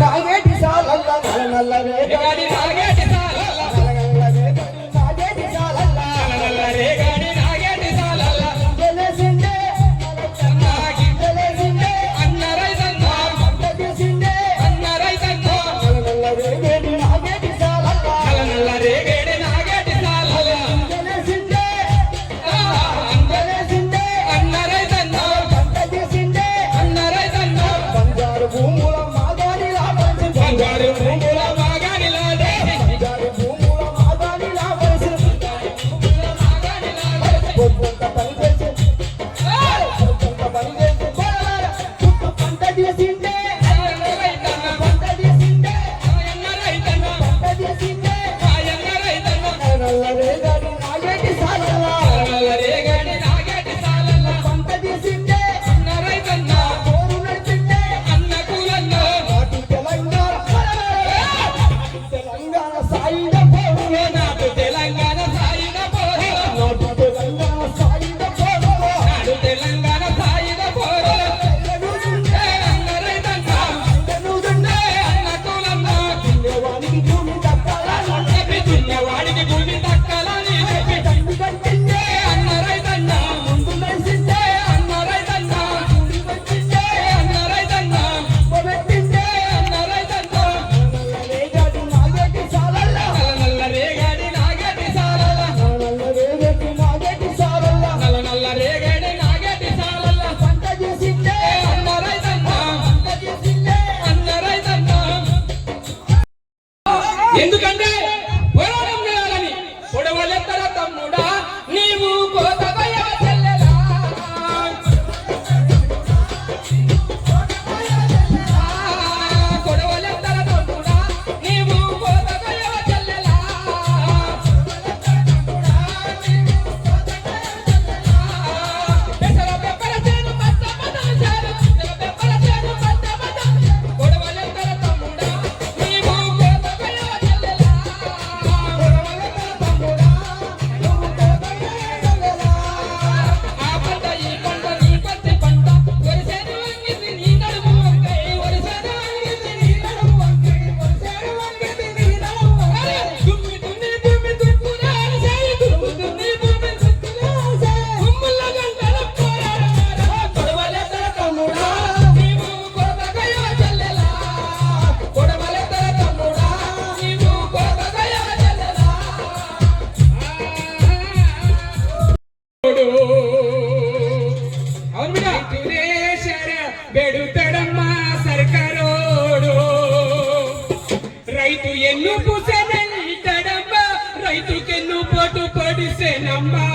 నాగేటి సాలల్ల నల్ల నల్ల రేగడి Say. రైతు ఎన్ను పూసేనమ్మ రైతుకెన్ను పోటు పడిసేనమ్మా